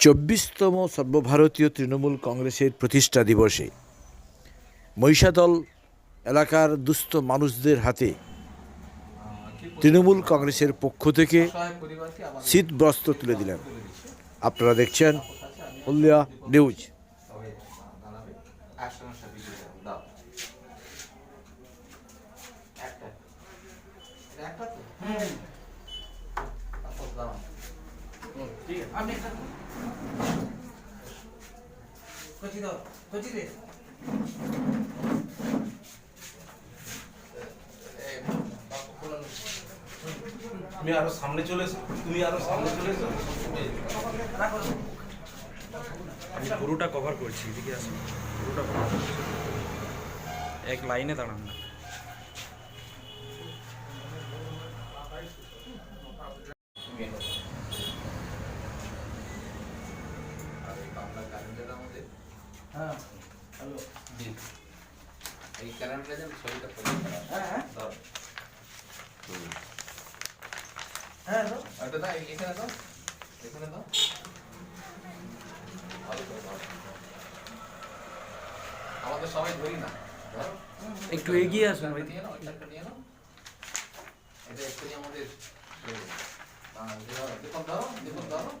চব্বিশতম সর্বভারতীয় তৃণমূল কংগ্রেসের প্রতিষ্ঠা দিবসে মহিষাদল এলাকার দুস্থ মানুষদের হাতে তৃণমূল কংগ্রেসের পক্ষ থেকে শীত বস্ত্র তুলে দিলেন। আপনারা দেখছেন হলদিয়া নিউজ। কচি দাও কচি দে। তুমি আরও সামনে চলে এসো তুমি আরও সামনে চলে এসো। রাখো। আমি পুরোটা কভার করছি এদিকে আসুন পুরোটা কভার করছি। এক লাইনে দাঁড়ান না। হ্যাঁ হ্যালো এই যেন পরিষ্কার হয়। হ্যাঁ হ্যাঁ ধর। হ্যাঁ দাও। ওটা দাও, এই- এখানে দাও। এখানে দাও। ভালো করে দাও। আমাদের সবাই ধরি না। একটু এগিয়ে আসুন ভাই নিয়ে নাও, এটা একটা নিয়ে নাও। এটা actually আমাদের ধরো, দেখুন ধরো, দেখুন ধরো।